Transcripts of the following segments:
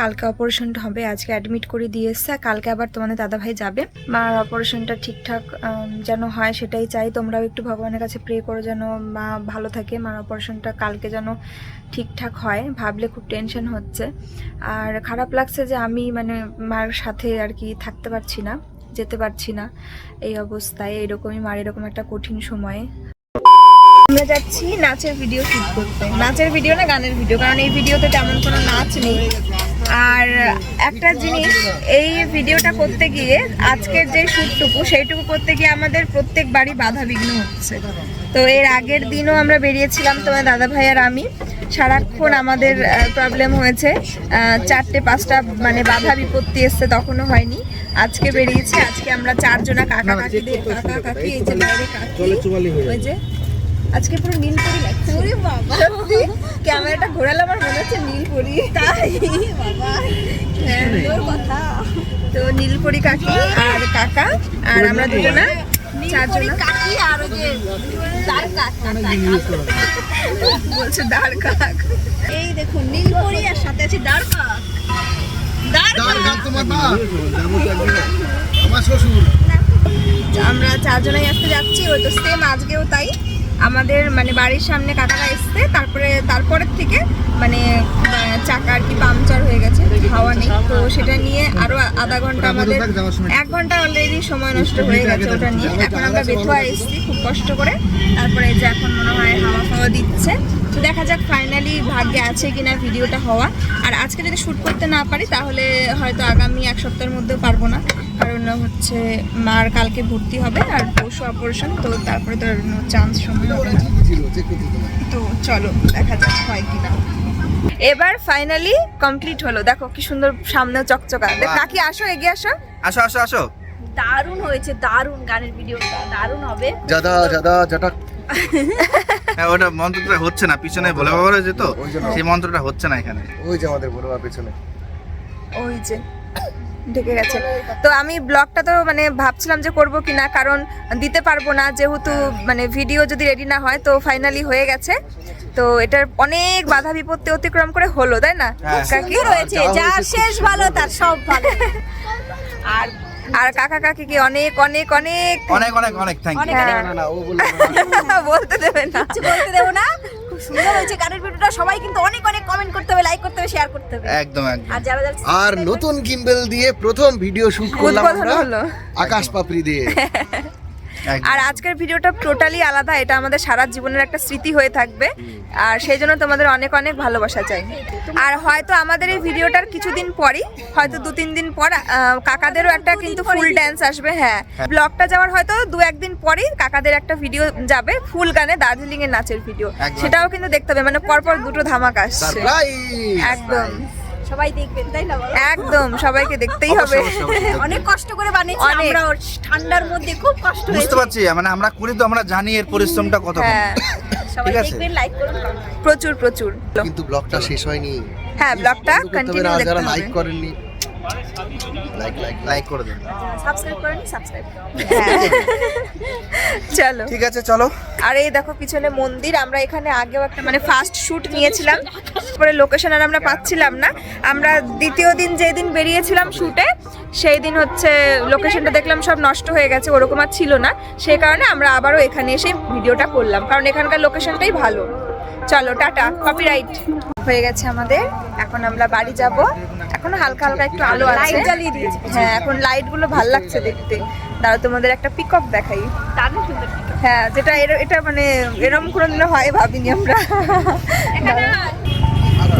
কালকে অপারেশনটা হবে, আজকে অ্যাডমিট করে দিয়ে এসছে কালকে আবার তোমাদের দাদাভাই যাবে। মার অপারেশনটা ঠিকঠাক যেন হয় সেটাই চাই। তোমরাও একটু ভগবানের কাছে প্রে করো যেন মা ভালো থাকে। মার অপারেশনটা কালকে যেন ঠিকঠাক হয়। ভাবলে খুব টেনশন হচ্ছে। আর খারাপ লাগছে যে আমি মানে মার সাথে আর কি থাকতে পারছি না, যেতে পারছি না। এই অবস্থায় এরকমই মার এরকম একটা কঠিন সময়ে। আমরা যাচ্ছি নাচের ভিডিও শুট করতে। নাচের ভিডিও না গানের ভিডিও কারণ এই ভিডিওতে তেমন কোনো নাচ নেই। আর একটা জিনিস এই ভিডিওটা করতে গিয়ে আজকের যে শ্যুটটুকু সেইটুকু করতে গিয়ে আমাদের প্রত্যেকবারই বাধা বিঘ্ন হচ্ছে। তো এর আগের দিনও আমরা বেরিয়েছিলাম তোমার দাদা ভাই আর আমি। সারাক্ষণ আমাদের প্রবলেম হয়েছে। চারটে পাঁচটা মানে বাধা বিপত্তি এসছে তখনও হয়নি। আজকে বেরিয়েছি আজকে আমরা চারজনা কাকা কাকিদের কাকা কাকি এই যে বাইরে কাকি ওই যে আজকে পুরো নীল পরি লাগছে। ওরে বাবা। সত্যি? ক্যামেরাটা ঘোরালে আমার মনে হচ্ছে নীল পরি। তাই? বাবা। হ্যাঁ তোর কথা। তো নীলপরি কাকি আর কাকা আর আমরা দুজনা চারজনা। কাকি আর ওই যে দাঁড় কাক বলছে দাঁড় কাক। এই দেখুন নীলপরি আর সাথে আছে দাঁড় কাক। দাঁড় কাক। তোমার মা আমার শ্বশুর। আমরা চারজনাই আসতে যাচ্ছি ওই তো সেম আজকেও তাই। আমাদের মানে বাড়ির সামনে কাকারা এসছে তারপরে তারপরের থেকে মানে চাকা আর কি পাংচার হয়ে গেছে হাওয়া নেই। তো সেটা নিয়ে আরও আধা ঘণ্টা আমাদের এক ঘণ্টা অলরেডি সময় নষ্ট হয়ে গেছে ওটা নিয়ে। এখন আমরা বেথুয়া এসছি খুব কষ্ট করে। তারপরে যে এখন মনে হয় হাওয়া ফাওয়া দিচ্ছে। তো দেখা যাক ফাইনালি ভাগ্যে আছে কিনা ভিডিওটা হওয়া। আর আজকে যদি শ্যুট করতে না পারি তাহলে হয়তো আগামী এক সপ্তাহের মধ্যেও পারব না। কারণ হচ্ছে মার কালকে ভর্তি হবে আর পরশু অপারেশন তো তারপরে তো আর চান্স সময় তো চলো দেখা যাক হয় কিনা। এবার ফাইনালি কমপ্লিট হলো। দেখো কি সুন্দর সামনে চকচকা। কাকি আসো এগিয়ে আসো। আসো আসো আসো। দারুণ হয়েছে দারুণ গানের ভিডিওটা দারুণ হবে। জাদা জাদা জাটা হ্যাঁ ওটা মন্ত্রটা হচ্ছে না পিছনে বলে বাবা রয়েছে তো সেই মন্ত্রটা হচ্ছে না এখানে। ওই যে আমাদের বড় পেছনে। ওই যে ঢেকে গেছে। তো আমি ব্লগটা তো মানে ভাবছিলাম যে করব কিনা কারণ দিতে পারব না যেহেতু মানে ভিডিও যদি রেডি না হয় তো ফাইনালি হয়ে গেছে। তো এটার অনেক বাধা বিপত্তি অতিক্রম করে হলো তাই না? হ্যাঁ। কাকি? রয়েছে যার শেষ ভালো তার সব ভালো। আর আর কাকা কাকি কি অনেক অনেক অনেক অনেক অনেক অনেক থ্যাংক ইউ হ্যাঁ। না না ও। বলতে দেবে না কিছু বলতে দেবো না খুব সুন্দর হয়েছে গানের ভিডিওটা সবাই কিন্তু অনেক অনেক কমেন্ট করতে হবে লাইক করতে হবে শেয়ার করতে হবে একদম একদম আর যারা যারা আর নতুন গিম্বেল দিয়ে প্রথম ভিডিও শুট করলাম আমরা আকাশ পাপড়ি দিয়ে। আর আজকের ভিডিওটা টোটালি আলাদা এটা আমাদের সারা জীবনের একটা স্মৃতি হয়ে থাকবে। আর সেই জন্য তোমাদের অনেক অনেক ভালোবাসা চাই। আর হয়তো আমাদের এই ভিডিওটার কিছুদিন পরই হয়তো দু তিন দিন পর আহ, কাকাদেরও একটা কিন্তু ফুল ড্যান্স আসবে হ্যাঁ। ব্লগটা যাওয়ার হয়তো দু একদিন পরেই কাকাদের একটা ভিডিও যাবে ফুল গানে দার্জিলিং এর নাচের ভিডিও। সেটাও কিন্তু দেখতে হবে মানে পরপর দুটো ধামাক আসছে। একদম। সবাই দেখবেন তাই না বলো? একদম সবাইকে দেখতেই হবে। অনেক কষ্ট করে বানিয়েছি আমরা ঠান্ডার মধ্যে খুব কষ্ট বুঝতে পারছি মানে আমরা করি তো আমরা জানি এর পরিশ্রমটা কত হ্যাঁ। সবাই ঠিক আছে। দেখবেন লাইক করুন প্রচুর প্রচুর। কিন্তু ব্লগটা শেষ হয়নি। হ্যাঁ ব্লগটা বন্ধ করতে হবে কন্টিনিউ দেখতে যারা হবে। লাইক করেননি। লাইক লাইক লাইক করে দেন সাবস্ক্রাইব করেন সাবস্ক্রাইব হ্যাঁ। চলো। ঠিক আছে চলো। আর এই দেখো পিছনে মন্দির আমরা এখানে আগেও একটা মানে ফার্স্ট শুট নিয়েছিলাম। পরে লোকেশন আর আমরা পাচ্ছিলাম না। আমরা দ্বিতীয় দিন যেদিন বেরিয়েছিলাম শুটে সেই দিন হচ্ছে লোকেশনটা দেখলাম সব নষ্ট হয়ে গেছে ওরকম আর ছিল না। সেই কারণে আমরা আবারও এখানে এসে ভিডিওটা করলাম। কারণ এখানকার লোকেশনটাই ভালো। চলো টাটা কপিরাইট হয়ে গেছে আমাদের এখন আমরা বাড়ি যাব। এখন হালকা হালকা একটু আলো আছে। জ্বালিয়ে দিয়েছে। হ্যাঁ এখন লাইটগুলো ভালো লাগছে দেখতে। দাঁড়াও তোমাদের একটা পিকক দেখাই। দারুণ সুন্দর হ্যাঁ যেটা এটা মানে এরকম কোনোদিনও হয় ভাবিনি আমরা।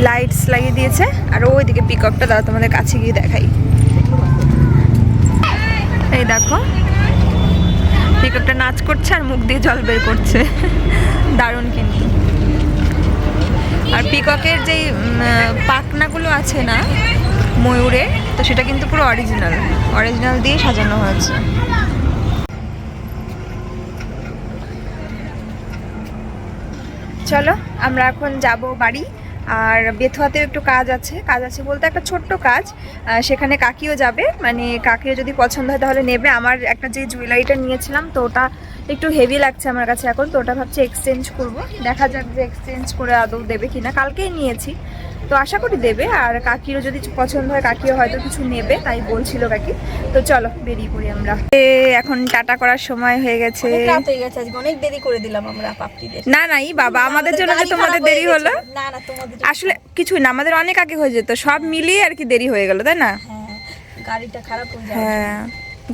লাইটস লাগিয়ে দিয়েছে। আর ওইদিকে পিককটা দাদা তোমাদের কাছে গিয়ে দেখাই। এই দেখো। পিককটা নাচ করছে আর মুখ দিয়ে জল বের করছে। দারুণ কিন্তু আর পিককের যেই পাখনাগুলো আছে না, ময়ূরের, তো সেটা কিন্তু পুরো অরিজিনাল অরিজিনাল দিয়ে সাজানো হয়েছে। চলো, আমরা এখন যাব বাড়ি। আর বেথুয়াতেও একটু কাজ আছে। কাজ আছে বলতে একটা ছোট্ট কাজ। সেখানে কাকিও যাবে। মানে কাকিও যদি পছন্দ হয় তাহলে নেবে। আমার একটা যে জুয়েলারিটা নিয়েছিলাম, তো ওটা একটু হেভি লাগছে আমার কাছে এখন তো ওটা ভাবছি এক্সচেঞ্জ করব। দেখা যাক যে এক্সচেঞ্জ করে আদৌ দেবে কিনা। কালকেই নিয়েছি তো আশা করি দেবে। আর কাকিরও যদি পছন্দ হয় কাকিও হয়তো কিছু নেবে তাই বলছিল কাকি। তো চলো বেরিয়ে পড়ি আমরা। এখন টাটা করার সময় হয়ে গেছে। অনেক রাত হয়ে গেছে আজকে অনেক দেরি করে দিলাম আমরা পাপড়িদের। না না এই বাবা আমাদের জন্য যে তোমাদের দেরি হলো? না না তোমাদের আসলে কিছুই না আমাদের অনেক আগে হয়ে যেত সব মিলিয়ে আর কি দেরি হয়ে গেল তাই না? হ্যাঁ গাড়িটা খারাপ হয়ে যাবে হ্যাঁ।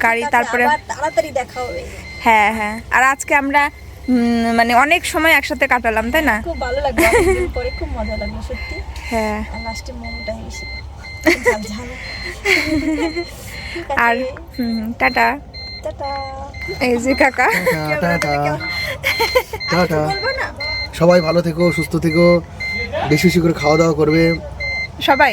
গাড়ি তারপরে তাড়াতাড়ি দেখা হবে। হ্যাঁ হ্যাঁ। আর আজকে আমরা মানে অনেক সময় একসাথে কাটালাম তাই না? খুব ভালো লাগল পরে খুব মজা লাগল সত্যি। হ্যাঁ। আর লাস্টে মোমোটাই বেশি আর টাটা। টাটা। এই যে কাকা। Tata tata. সবাই ভালো থেকো সুস্থ থেকো। বেশি বেশি করে খাওয়া দাওয়া করবে। সবাই?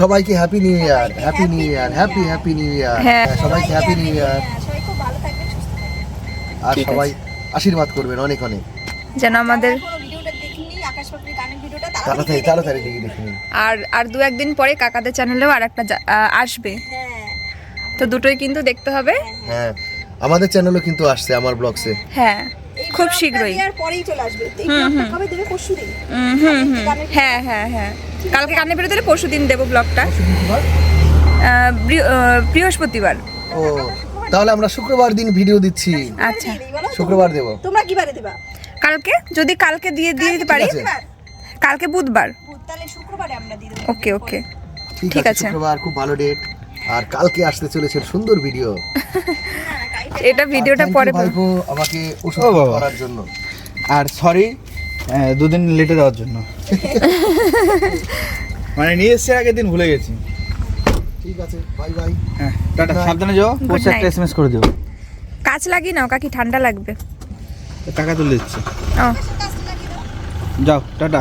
সবাইকে happy new year happy new year happy happy new year হ্যাঁ। সবাইকে হ্যাপি নিউ ইয়ার আর সবাই আশীর্বাদ করবেন অনেক অনেক যেন আমাদের আর আর দু একদিন পরে কাকাদের চ্যানেলেও আর একটা আসবে। হ্যাঁ। তো দুটোই কিন্তু দেখতে হবে। হ্যাঁ আমাদের চ্যানেলও কিন্তু আসছে আমার ব্লগসে হ্যাঁ। খুব শীঘ্রই। পরেই চলে আসবে। কবে দেবে হুম হুম হ্যাঁ হ্যাঁ হ্যাঁ। কালকে কানে বেরোতে পরশু দিন দেবো ব্লগটা। বৃহস্পতিবার। ও তাহলে আমরা শুক্রবার দিন ভিডিও দিচ্ছি। আচ্ছা? শুক্রবার দেবো। তোমরা কি বারে দেবা? কালকে? যদি কালকে দিয়ে দিয়ে দিতে পারি? কালকে বুধবার। তাহলে শুক্রবারে আমরা দিয়ে দেবো ওকে ওকে। ঠিক আছে। শুক্রবার খুব ভালো ডেট আর কালকে আসতে চলেছে সুন্দর ভিডিও এটা ভিডিওটা পরে ভাইপো আমাকে ওষুধ করার জন্য। আর সরি দুদিন লেটে দেওয়ার জন্য। মানে নিয়ে এসছে আগের দিন ভুলে গেছি। ঠিক আছে বাই বাই হ্যাঁ টাটা সাবধানে যাও পোস্টে একটা এসএমএস করে দিও। কাজ লাগিয়ে নাও কাকি ঠান্ডা লাগবে। টাকা তুলে দিচ্ছে। ও। যাও টাটা।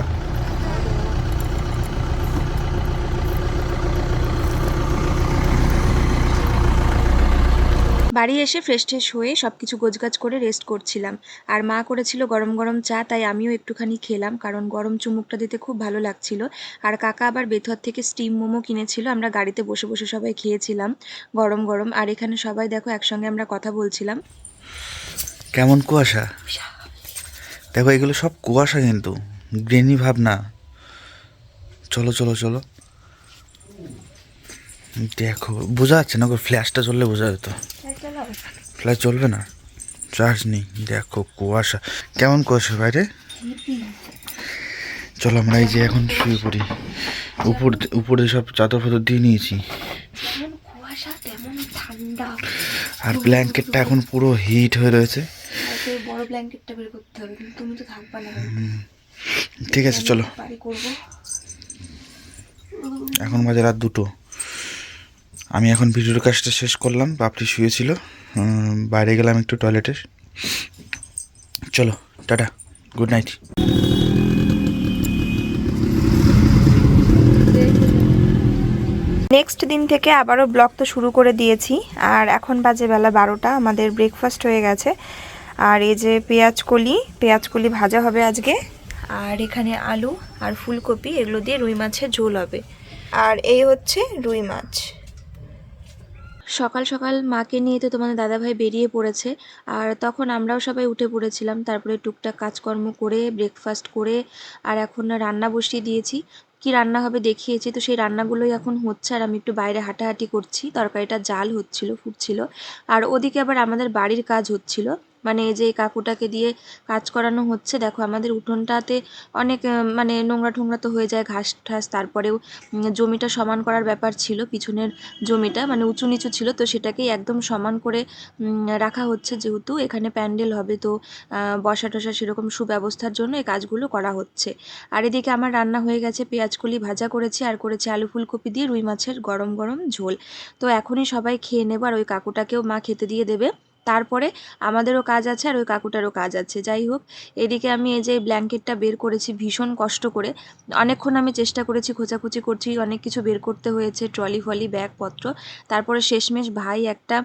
বাড়ি এসে ফ্রেশ ট্রেশ হয়ে সব কিছু গোজগাজ করে রেস্ট করছিলাম। আর মা করেছিল গরম গরম চা তাই আমিও একটুখানি খেলাম কারণ গরম চুমুকটা দিতে খুব ভালো লাগছিল। আর কাকা আবার বেথর থেকে স্টিম মোমো কিনেছিল আমরা গাড়িতে বসে বসে সবাই খেয়েছিলাম গরম গরম। আর এখানে সবাই দেখো একসঙ্গে আমরা কথা বলছিলাম। কেমন কুয়াশা? দেখো এগুলো সব কুয়াশা কিন্তু গ্রেনি ভাব না চলো চলো চলো। দেখো বোঝা যাচ্ছে না ফ্ল্যাশটা চললে বোঝা যেত। ফ্ল্যাশ চলবে না? চার্জ নেই। দেখো কুয়াশা। কেমন কুয়াশা বাইরে? চলো আমরা এই যে এখন শুয়ে পড়ি। উপর উপরে সব চাদর ফাদর দিয়ে নিয়েছি। আর ব্ল্যাঙ্কেটটা এখন পুরো হিট হয়ে রয়েছে। বড় ব্ল্যাঙ্কেটটা বের করতে হবে তুমি তো থাকবা না ঠিক আছে চলো। এখন বাজে রাত দুটো। আমি এখন ভিডিওর কাজটা শেষ করলাম। বাপটি শুয়েছিল। বাইরে গেলাম একটু টয়লেটে চলো, টাটা গুড নাইট নেক্সট দিন থেকে আবারও ব্লগ তো শুরু করে দিয়েছি, আর এখন বাজে বেলা বারোটা, আমাদের ব্রেকফাস্ট হয়ে গেছে। আর এই যে পেঁয়াজ কলি পেঁয়াজ কলি ভাজা হবে আজকে। আর এখানে আলু আর ফুলকপি, এগুলো দিয়ে রুই মাছের ঝোল হবে। আর এই হচ্ছে রুই মাছ। সকাল সকাল মাকে নিয়ে তো তোমাদের দাদাভাই বেরিয়ে পড়েছে, আর তখন আমরাও সবাই উঠে পড়েছিলাম, তারপরে টুকটাক কাজকর্ম করে ব্রেকফাস্ট করে, আর এখন রান্না বসিয়ে দিয়েছি। কি রান্না হবে দেখিয়েছি, তো সেই রান্নাগুলোই এখন হচ্ছে, আর আমি একটু বাইরে হাঁটাহাঁটি করছি, তরকারিটা জাল হচ্ছিল, ফুটছিল, আর ওদিকে আবার আমাদের বাড়ির কাজ হচ্ছিল। মানে এই যে কাকুটাকে দিয়ে কাজ করানো হচ্ছে, দেখো আমাদের উঠোনটাতে অনেক মানে নোংরা ঠোংরা তো হয়ে যায় ঘাস ঠাস, তারপরেও জমিটা সমান করার ব্যাপার ছিল, পিছনের জমিটা মানে উঁচু নিচু ছিল, তো সেটাকেই একদম সমান করে রাখা হচ্ছে যেহেতু এখানে প্যান্ডেল হবে, তো বসা টসা সেরকম সুব্যবস্থার জন্য এই কাজগুলো করা হচ্ছে। আর এদিকে আমার রান্না হয়ে গেছে পেঁয়াজকলি ভাজা করেছি, আর করেছি আলু ফুলকপি দিয়ে রুই মাছের গরম গরম ঝোল। তো এখনই সবাই খেয়ে নেব, আর ওই কাকুটাকেও মা খেতে দিয়ে দেবে। তারপরে আমাদেরও কাজ আছে আর ওই কাকুটারও কাজ আছে। যাই হোক, এদিকে আমি এই যে ব্ল্যাঙ্কেটটা বের করেছি ভীষণ কষ্ট করে। অনেকক্ষণ আমি চেষ্টা করেছি, খোঁচাখুচি করছি, অনেক কিছু বের করতে হয়েছে, ট্রলি ফলি, ব্যাগপত্র। তারপরে শেষমেশ ভাই একটা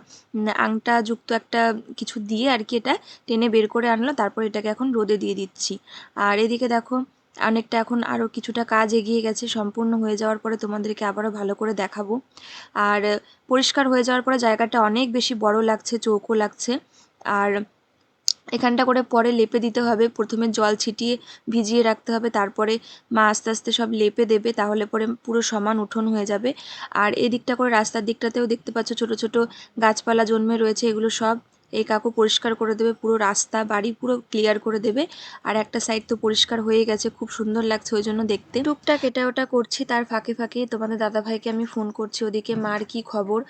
আংটা যুক্ত একটা কিছু দিয়ে আর কি এটা টেনে বের করে আনলো। তারপর এটাকে এখন রোদে দিয়ে দিচ্ছি। আর এদিকে দেখো অনেকটা এখন আরও কিছুটা কাজ এগিয়ে গেছে, সম্পূর্ণ হয়ে যাওয়ার পরে তোমাদেরকে আবারও ভালো করে দেখাবো। আর পরিষ্কার হয়ে যাওয়ার পরে জায়গাটা অনেক বেশি বড় লাগছে, চৌকো লাগছে। আর এখানটা করে পরে লেপে দিতে হবে, প্রথমে জল ছিটিয়ে ভিজিয়ে রাখতে হবে, তারপরে মা আস্তে আস্তে সব লেপে দেবে, তাহলে পরে পুরো সমান উঠোন হয়ে যাবে। আর এদিকটা করে রাস্তার দিকটাতেও দেখতে পাচ্ছ ছোট ছোট গাছপালা জন্মে রয়েছে, এগুলো সব এই কাকু পরিষ্কার করে দেবে, পুরো রাস্তা, বাড়ি পুরো ক্লিয়ার করে দেবে। আর একটা সাইড তো পরিষ্কার হয়ে গেছে, খুব সুন্দর লাগছে ওই জন্য দেখতে। টুকটাক এটা ওটা করছি, তার ফাঁকে ফাঁকে তোমাদের দাদাভাইকে আমি ফোন করছি, ওদিকে মার কি খবর?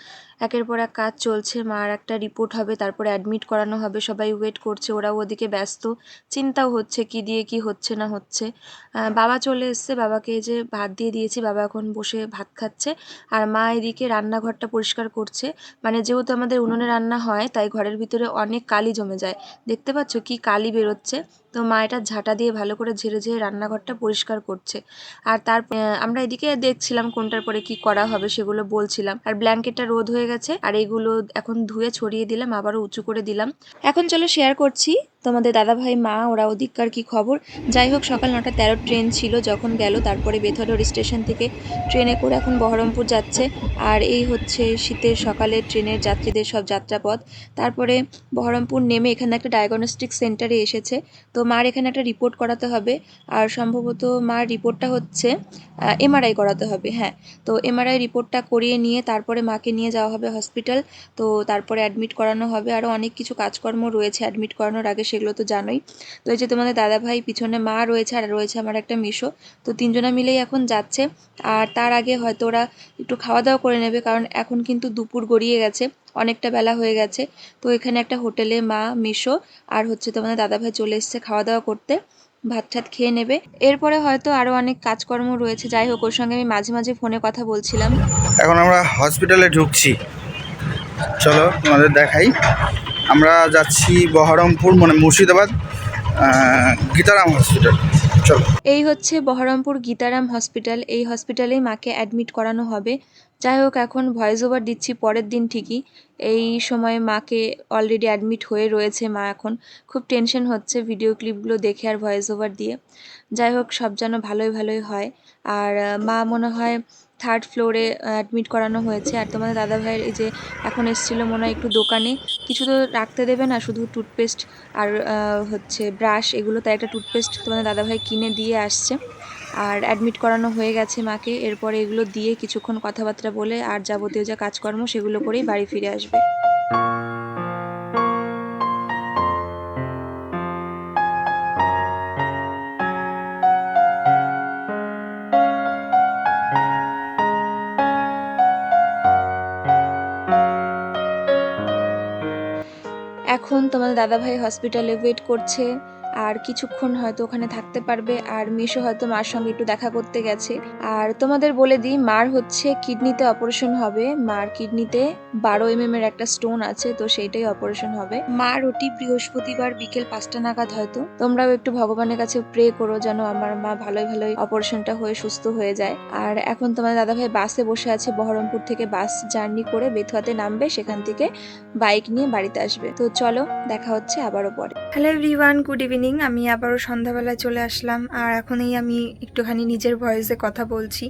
একের পর এক কাজ চলছে মার একটা রিপোর্ট হবে, তারপরে অ্যাডমিট করানো হবে, সবাই ওয়েট করছে, ওরাও ওদিকে ব্যস্ত, চিন্তাও হচ্ছে কি দিয়ে কি হচ্ছে না হচ্ছে। বাবা চলে এসছে, বাবাকে যে ভাত দিয়ে দিয়েছি, বাবা এখন বসে ভাত খাচ্ছে, আর মা এদিকে রান্নাঘরটা পরিষ্কার করছে মানে যেহেতু আমাদের উনুনে রান্না হয়, তাই ঘরের ভিতরে অনেক কালি জমে যায়। দেখতে পাচ্ছ কি কালি বেরোচ্ছে? তো মা এটা ঝাঁটা দিয়ে ভালো করে ঝেড়ে ঝেড়ে রান্নাঘরটা পরিষ্কার করছে। আর তার আমরা এদিকে দেখছিলাম কোনটার পরে কি করা হবে সেগুলো বলছিলাম। আর ব্ল্যাঙ্কেটটা রোদ হয়ে গেছে, আর এগুলো এখন ধুয়ে ছড়িয়ে দিলাম, আবারও উঁচু করে দিলাম। এখন চলো শেয়ার করছি তোমাদের দাদাভাই, মা, ওরা ওদিককার কি খবর? যাই হোক, সকাল নটা তেরো ট্রেন ছিল, যখন গেল, তারপরে বেথরোড স্টেশন থেকে ট্রেনে করে এখন বহরমপুর যাচ্ছে। আর এই হচ্ছে শীতের সকালে ট্রেনের যাত্রীদের সব যাত্রাপথ। তারপরে বহরমপুর নেমে এখানে একটা ডায়াগনস্টিক সেন্টারে এসেছে। তো মার এখানে একটা রিপোর্ট করাতে হবে। আর সম্ভবত মার রিপোর্টটা হচ্ছে এমআরআই করাতে হবে হ্যাঁ। তো এমআরআই রিপোর্টটা করিয়ে নিয়ে তারপরে মাকে নিয়ে যাওয়া হবে হসপিটাল তো তারপরে অ্যাডমিট করানো হবে। আরও অনেক কিছু কাজকর্ম রয়েছে অ্যাডমিট করানোর আগে, সেগুলো তো জানোই। তো এই যে তোমাদের দাদাভাই, পিছনে মা রয়েছে আর রয়েছে আমার একটা মিশো। তো তিনজনা মিলেই এখন যাচ্ছে। আর তার আগে হয়তো ওরা একটু খাওয়া দাওয়া করে নেবে, কারণ এখন কিন্তু দুপুর গড়িয়ে গেছে। অনেকটা বেলা হয়ে গেছে। তো এখানে একটা হোটেলে মা মিশো আর হচ্ছে তোমাদের দাদাভাই চলে এসছে খাওয়া দাওয়া করতে। ভাত টাত খেয়ে নেবে। এরপরে হয়তো আরও অনেক কাজকর্ম রয়েছে। যাই হোক ওর সঙ্গে আমি মাঝে মাঝে ফোনে কথা বলছিলাম। এখন আমরা হসপিটালে ঢুকছি। চলো তোমাদের দেখাই। আমরা যাচ্ছি বহরমপুর মানে মুর্শিদাবাদ গীতারাম হসপিটাল। চলো। এই হচ্ছে বহরমপুর গীতারাম হসপিটাল। এই হসপিটালেই মাকে অ্যাডমিট করানো হবে। যাই হোক, এখন ভয়েস ওভার দিচ্ছি পরের দিন ঠিকই। এই সময় মাকে অলরেডি অ্যাডমিট হয়ে রয়েছে মা এখন। খুব টেনশন হচ্ছে ভিডিও ক্লিপগুলো দেখে আর ভয়েস ওভার দিয়ে। যাই হোক, সব যেন ভালোই ভালোই হয়। আর মা মনে হয় থার্ড ফ্লোরে অ্যাডমিট করানো হয়েছে। আর তোমাদের দাদাভাইয়ের এই যে এখন এসেছিল মনে হয় একটু দোকানে। কিছু তো রাখতে দেবে না, শুধু টুথপেস্ট আর হচ্ছে ব্রাশ এগুলো। তাই একটা টুথপেস্ট তোমাদের দাদাভাই কিনে দিয়ে আসছে। আর অ্যাডমিট করানো হয়ে গেছে মাকে। এরপরে এগুলো দিয়ে কিছুক্ষণ কথাবার্তা বলে আর যাবতীয় যা কাজকর্ম সেগুলো করেই বাড়ি ফিরে আসবে। এখন তোমাদের দাদাভাই হসপিটালে ওয়েট করছে। আর কিছুক্ষণ হয়তো ওখানে থাকতে পারবে, আর মিশো হয়তো মার সঙ্গে একটু দেখা করতে গেছে। আর তোমাদের বলে দিই, মার হচ্ছে কিডনিতে অপারেশন হবে। মার কিডনিতে বারো এম এর একটা স্টোন আছে, তো সেইটাই অপারেশন হবে। মার ওটি বৃহস্পতিবার বিকেল পাঁচটা নাগাদ হয়তো। তোমরাও একটু ভগবানের কাছে প্রে করো যেন আমার মা ভালোই ভালোই অপারেশনটা হয়ে সুস্থ হয়ে যায়। আর এখন তোমাদের দাদাভাই বাসে বসে আছে, বহরমপুর থেকে বাস জার্নি করে বেথুয়াতে নামবে, সেখান থেকে বাইক নিয়ে বাড়িতে আসবে। তো চলো, দেখা হচ্ছে আবারও পরে। হ্যালো এভরিওয়ান গুড ইভিনিং আমি আবারও সন্ধ্যাবেলায় চলে আসলাম। আর এখনই আমি একটুখানি নিজের ভয়েসে কথা বলছি।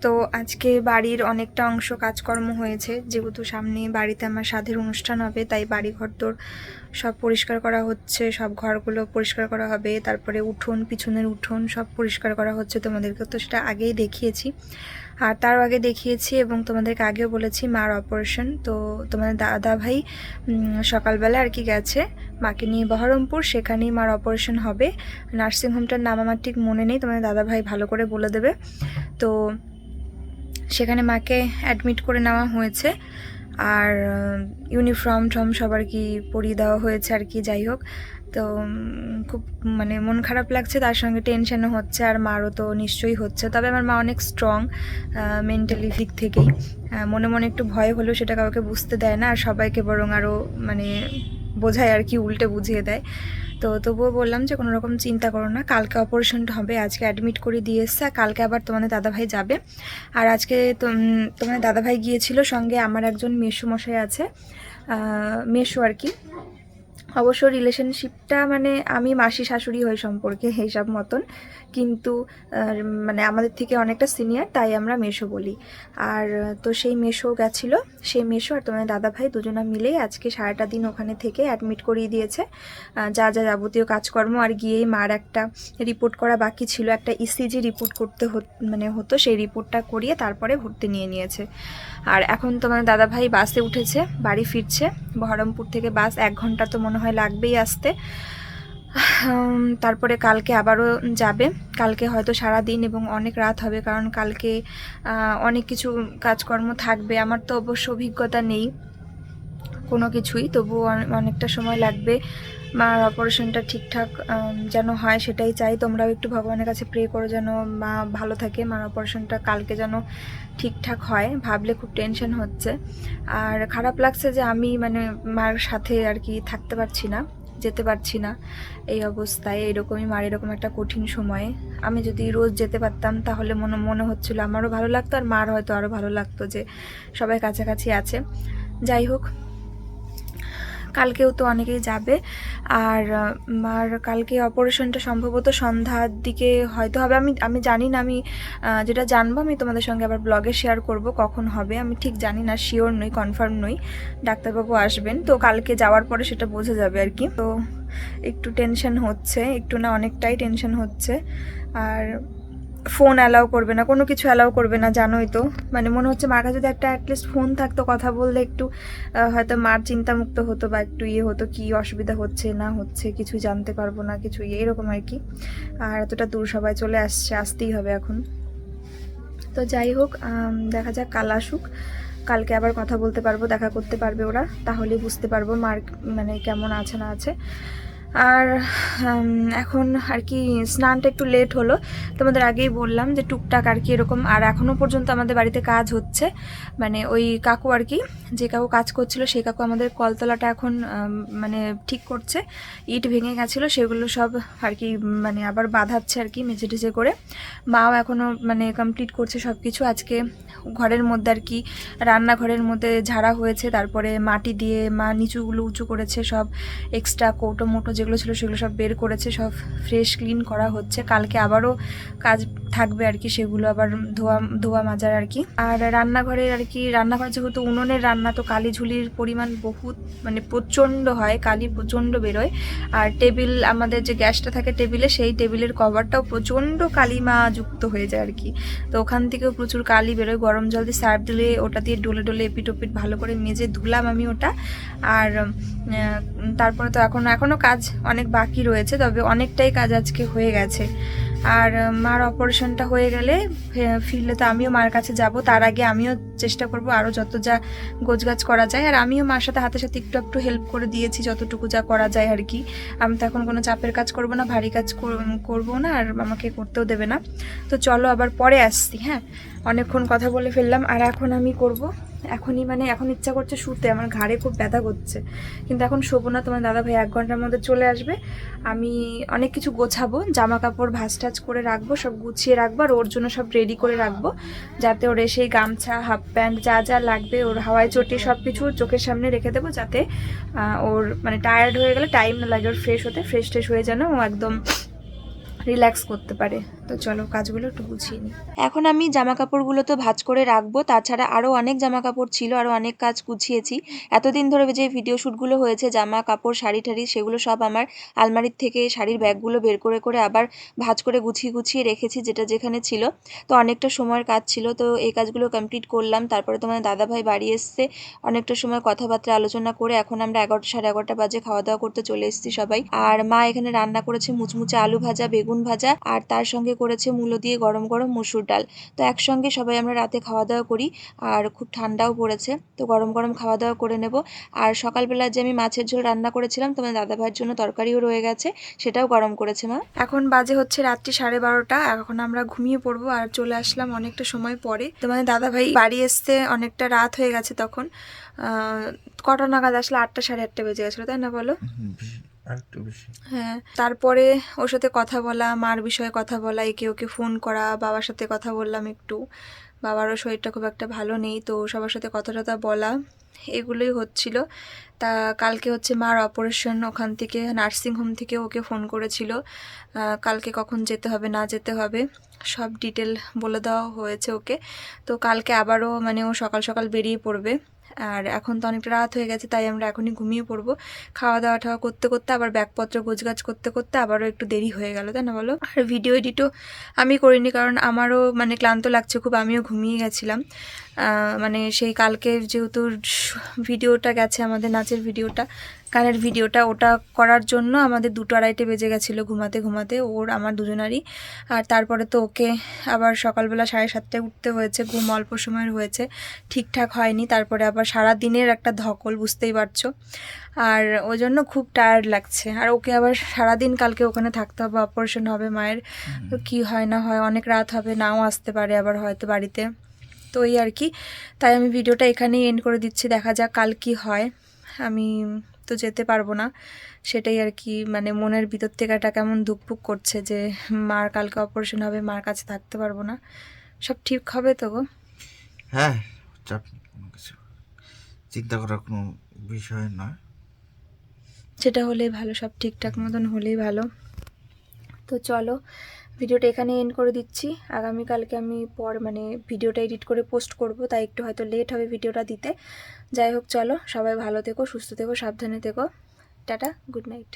তো আজকে বাড়ির অনেকটা অংশ কাজকর্ম হয়েছে। যেহেতু সামনে বাড়িতে আমার সাধের অনুষ্ঠান হবে, তাই বাড়ি ঘর তোর সব পরিষ্কার করা হচ্ছে, সব ঘরগুলো পরিষ্কার করা হবে। তারপরে উঠোন, পিছনের উঠোন সব পরিষ্কার করা হচ্ছে তোমাদেরকে। তো সেটা আগেই দেখিয়েছি। আর তার আগে দেখিয়েছি এবং তোমাদেরকে আগেও বলেছি মার অপারেশন তো তোমাদের দাদা ভাই সকালবেলা আর কি গেছে, মাকে নিয়ে বহরমপুর, সেখানেই মার অপারেশন হবে। নার্সিংহোমটার নাম আমার ঠিক মনে নেই, তোমাদের দাদা ভাই ভালো করে বলে দেবে। তো সেখানে মাকে অ্যাডমিট করে নেওয়া হয়েছে। আর ইউনিফর্ম টম সবার কি পরিয়ে দেওয়া হয়েছে আর কি, যাই হোক। তো খুব মানে মন খারাপ লাগছে, তার সঙ্গে টেনশনও হচ্ছে আর মারও তো নিশ্চয়ই হচ্ছে। তবে আমার মা অনেক স্ট্রং মেন্টালি দিক থেকেই। মনে মনে একটু ভয় হলেও সেটা কাউকে বুঝতে দেয় না, আর সবাইকে বরং আরও মানে বোঝায় আর কি, উল্টে বুঝিয়ে দেয়। তো তবুও বললাম যে, কোনো রকম চিন্তা করো না, কালকে অপারেশনটা হবে, আজকে অ্যাডমিট করে দিয়ে এসছে আর কালকে আবার তোমাদের দাদাভাই যাবে। আর আজকে তোমাদের দাদাভাই গিয়েছিল সঙ্গে আমার একজন মেসো মশাই আছে মেসো আর কি। অবশ্য রিলেশনশিপটা মানে আমি মাসি শাশুড়ি হই সম্পর্কে এইসব মতন। কিন্তু মানে আমাদের থেকে অনেকটা সিনিয়র তাই আমরা মেশো বলি। আর তো সেই মেশো গেছিল, সেই মেশো আর তোমার দাদা ভাই দুজনা মিলেই আজকে সারাটা দিন ওখানে থেকে অ্যাডমিট করিয়ে দিয়েছে। যা যা যাবতীয় কাজকর্ম আর গিয়েই মার একটা রিপোর্ট করা বাকি ছিল। একটা ইসিজি রিপোর্ট করতে মানে হতো, সেই রিপোর্টটা করিয়ে তারপরে ভর্তি নিয়ে নিয়েছে। আর এখন তোমার দাদা ভাই বাসে উঠেছে, বাড়ি ফিরছে। বহরমপুর থেকে বাস এক ঘণ্টা তো মনে হয় লাগবেই আসতে। তারপরে কালকে আবারও যাবে। কালকে হয়তো সারা দিন এবং অনেক রাত হবে, কারণ কালকে অনেক কিছু কাজকর্ম থাকবে। আমার তো অবশ্য অভিজ্ঞতা নেই কোনো কিছুই, তবুও অনেকটা সময় লাগবে। মার অপারেশনটা ঠিকঠাক যেন হয় সেটাই চাই। তোমরাও একটু ভগবানের কাছে প্রে করো যেন মা ভালো থাকে, মার অপারেশনটা কালকে যেন ঠিকঠাক হয়। ভাবলে খুব টেনশন হচ্ছে। আর খারাপ লাগছে যে আমি মানে মার সাথে আর কি থাকতে পারছি না, যেতে পারছি না এই অবস্থায়। এরকমই মার এরকম একটা কঠিন সময়ে। আমি যদি রোজ যেতে পারতাম তাহলে মনে মনে হচ্ছিল আমারও ভালো লাগতো আর মার হয়তো আরও ভালো লাগতো যে সবাই কাছাকাছি আছে। যাই হোক কালকেও তো অনেকেই যাবে। আর আহ, মার কালকে অপারেশনটা সম্ভবত সন্ধ্যার দিকে হয়তো হবে। আমি আমি জানি না আমি যেটা জানব আমি তোমাদের সঙ্গে আবার ব্লগে শেয়ার করব কখন হবে। আমি ঠিক জানি না শিওর নই কনফার্ম নই। ডাক্তারবাবু আসবেন। তো কালকে যাওয়ার পরে সেটা বোঝা যাবে আর কি। তো একটু টেনশন হচ্ছে একটু না অনেকটাই টেনশন হচ্ছে। আর ফোন অ্যালাউ করবে না, কোনো কিছু অ্যালাউ করবে না, জানোই তো। মানে মনে হচ্ছে মার কাছে যদি একটা অ্যাটলিস্ট ফোন থাকতো, কথা বললে একটু হয়তো মার চিন্তামুক্ত হতো বা একটু ইয়ে হতো, কি অসুবিধা হচ্ছে, না হচ্ছে কিছু জানতে পারব না, কিছু ইয়ে এরকম আর কি। আর এতটা দূর সবাই চলে আসছে, আসতেই হবে এখন। তো যাই হোক দেখা যাক, কাল আসুক। কালকে আবার কথা বলতে পারব, দেখা করতে পারবে ওরা তাহলে বুঝতে পারব মার মানে কেমন আছে, না আছে। আর এখন আর কি স্নানটা একটু লেট হলো। তোমাদের আগেই বললাম যে টুকটাক আর কি এরকম, আর এখনও পর্যন্ত আমাদের বাড়িতে কাজ হচ্ছে। মানে ওই কাকু আর কি, যে কাকু কাজ করছিল, সেই কাকু আমাদের কলতলাটা এখন মানে ঠিক করছে। ইট ভেঙে গেছিল, সেগুলো সব আর কি মানে আবার বাঁধাচ্ছে আর কি মেঝে টেঝে করে। মাও এখনও মানে কমপ্লিট করছে সব কিছু আজকে ঘরের মধ্যে আর কি, রান্নাঘরের মধ্যে ঝাড়া হয়েছে, তারপরে মাটি দিয়ে মা নিচুগুলো উঁচু করেছে সব। এক্সট্রা কৌটো মোটো যেগুলো ছিল সেগুলো সব বের করেছে সব ফ্রেশ ক্লিন করা হচ্ছে। কালকে আবারও কাজ থাকবে আর কি, সেগুলো আবার ধোয়া ধোয়া মাজার আর কি। আর রান্নাঘরের আর কি, রান্নাঘর যেহেতু উনুনের রান্না, তো কালি ঝুলির পরিমাণ বহুত মানে প্রচণ্ড হয়, কালি প্রচণ্ড বেরোয়। আর টেবিল, আমাদের যে গ্যাসটা থাকে টেবিলে, সেই টেবিলের কভারটাও প্রচণ্ড কালিমা যুক্ত হয়ে যায় আর কি। তো ওখান থেকেও প্রচুর কালি বেরোয়, গরম জল দিয়ে সার্ফ দিলে ওটা দিয়ে ডলে ডলে এপিট ওপিট ভালো করে মেজে ধুলাম আমি ওটা। আর তারপরে তো এখনও এখনও কাজ অনেক বাকি রয়েছে, তবে অনেকটাই কাজ আজকে হয়ে গেছে। আর মার অপারেশনটা হয়ে গেলে ফিরলে তো আমিও মার কাছে যাব। তার আগে আমিও চেষ্টা করব আরও যত যা গোছগাছ করা যায়। আর আমিও মার সাথে হাতে সাথে একটু একটু হেল্প করে দিয়েছি, যতটুকু যা করা যায় আর কি। আমি তো এখন কোনো চাপের কাজ করব না, ভারী কাজ কর- করব না, আর আমাকে করতেও দেবে না। তো চলো আবার পরে আসছি হ্যাঁ? অনেকক্ষণ কথা বলে ফেললাম, আর এখন আমি করব এখনই মানে এখন ইচ্ছা করছে শুতে, আমার ঘাড়ে খুব ব্যথা করছে। কিন্তু এখন শোবো না, তোমার দাদা ভাই এক ঘণ্টার মধ্যে চলে আসবে। আমি অনেক কিছু গোছাবো জামা কাপড় ভাঁজ টাজ করে রাখব, সব গুছিয়ে রাখব, আর ওর জন্য সব রেডি করে রাখব। যাতে ওর এসে গামছা হাফ প্যান্ট যা যা লাগবে, ওর হাওয়ায় চটি সব কিছু চোখের সামনে রেখে দেবো, যাতে ওর মানে টায়ার্ড হয়ে গেলে টাইম না লাগে ওর ফ্রেশ হতে ফ্রেশ ট্রেশ হয়ে যেন ও একদম রিল্যাক্স করতে পারে। তো চলো কাজগুলো একটু গুছিয়ে নিই। এখন আমি জামা কাপড়গুলো তো ভাঁজ করে রাখব, তাছাড়া আরও অনেক জামা কাপড় ছিল আরও অনেক কাজ গুছিয়েছি। এতদিন ধরে যে ভিডিও শ্যুটগুলো হয়েছে জামা কাপড় শাড়ি টাড়ি সেগুলো সব আমার আলমারির থেকে শাড়ির ব্যাগগুলো বের করে করে আবার ভাজ করে গুছিয়ে গুছিয়ে রেখেছি যেটা যেখানে ছিল। তো অনেকটা সময়ের কাজ ছিল, তো এই কাজগুলো কমপ্লিট করলাম। তারপরে তোমার দাদাভাই বাড়ি এসছে, অনেকটা সময় কথাবার্তা আলোচনা করে এখন আমরা এগারোটা, সাড়ে এগারোটা বাজে খাওয়া দাওয়া করতে চলে এসেছি সবাই। আর মা এখানে রান্না করেছে মুচমুচে আলু ভাজা, বেগুন ভাজা, আর তার সঙ্গে করেছে মূলো দিয়ে গরম গরম মুসুর ডাল। তো একসঙ্গে সবাই আমরা রাতে খাওয়া দাওয়া করি আর খুব ঠান্ডাও পড়েছে। তো গরম গরম খাওয়া দাওয়া করে নেব। আর সকালবেলা যে আমি মাছের ঝোল রান্না করেছিলাম, তোমার দাদা ভাইয়ের জন্য তরকারিও রয়ে গেছে, সেটাও গরম করেছে মা। এখন বাজে হচ্ছে রাত্রি সাড়ে বারোটা। এখন আমরা ঘুমিয়ে পড়ব আর চলে আসলাম অনেকটা সময় পরে। তোমাদের দাদা ভাই বাড়ি আসতে অনেকটা রাত হয়ে গেছে তখন। কটা নাগাদ আসলে আটটা সাড়ে আটটা বেজে গেছিল, তাই না বলো? একটু বেশি। হ্যাঁ তারপরে ওর সাথে কথা বলা, মার বিষয়ে কথা বলা, একে ওকে ফোন করা, বাবার সাথে কথা বললাম একটু। বাবারও শরীরটা খুব একটা ভালো নেই, তো সবার সাথে কথা টথা বলা, এগুলোই হচ্ছিল। তা কালকে হচ্ছে মার অপারেশন ওখান থেকে নার্সিং হোম থেকে ওকে ফোন করেছিল। কালকে কখন যেতে হবে, না যেতে হবে, সব ডিটেল বলে দেওয়া হয়েছে ওকে। তো কালকে আবারও মানে ও সকাল সকাল বেরিয়ে পড়বে। আর এখন তো অনেকটা রাত হয়ে গেছে, তাই আমরা এখনই ঘুমিয়ে পড়ব। খাওয়া দাওয়া টাওয়া করতে করতে আবার ব্যাগপত্র গোছগাছ করতে করতে আবারও একটু দেরি হয়ে গেল, তাই না বলো? আর ভিডিও এডিটও আমি করিনি, কারণ আমারও মানে ক্লান্ত লাগছে, খুব আমিও ঘুমিয়ে গেছিলাম। মানে সেই কালকে যেহেতু ভিডিওটা গেছে আমাদের নাচের ভিডিওটা গানের ভিডিওটা ওটা করার জন্য আমাদের দুটো আড়াইটে বেজে গেছিল ঘুমাতে ঘুমাতে ওর আমার দুজনারই। আর তারপরে তো ওকে আবার সকালবেলা সাড়ে সাতটায় উঠতে হয়েছে ঘুম অল্প সময়ের হয়েছে ঠিকঠাক হয়নি। তারপরে আবার সারা দিনের একটা ধকল বুঝতেই পারছ। আর ওই জন্য খুব টায়ার্ড লাগছে। আর ওকে আবার সারাদিন কালকে ওখানে থাকতে হবে অপারেশন হবে মায়ের। কী হয় না হয় অনেক রাত হবে নাও আসতে পারে আবার হয়তো বাড়িতে। তো এই আর কি। তাই আমি ভিডিওটা এখানেই এন্ড করে দিচ্ছি দেখা যাক কাল কি হয়। আমি তো যেতে পারব না। সেটাই আর কি মানে মনের ভিতর থেকে একটা কেমন ধুকপুক করছে যে মার কালকে অপারেশন হবে মার কাছে থাকতে পারব না। সব ঠিক হবে তো গো? হ্যাঁ চাপ কোনো কিছু। চিন্তা করার কোনো বিষয় নয় সেটা হলেই ভালো সব ঠিকঠাক মতন হলেই ভালো। তো চলো ভিডিওটা এখানে এন্ড করে দিচ্ছি। আগামীকালকে আমি পর মানে ভিডিওটা এডিট করে পোস্ট করব, তাই একটু হয়তো লেট হবে ভিডিওটা দিতে। যাই হোক, চলো সবাই ভালো থেকো, সুস্থ থেকো, সাবধানে থেকো। Tata good night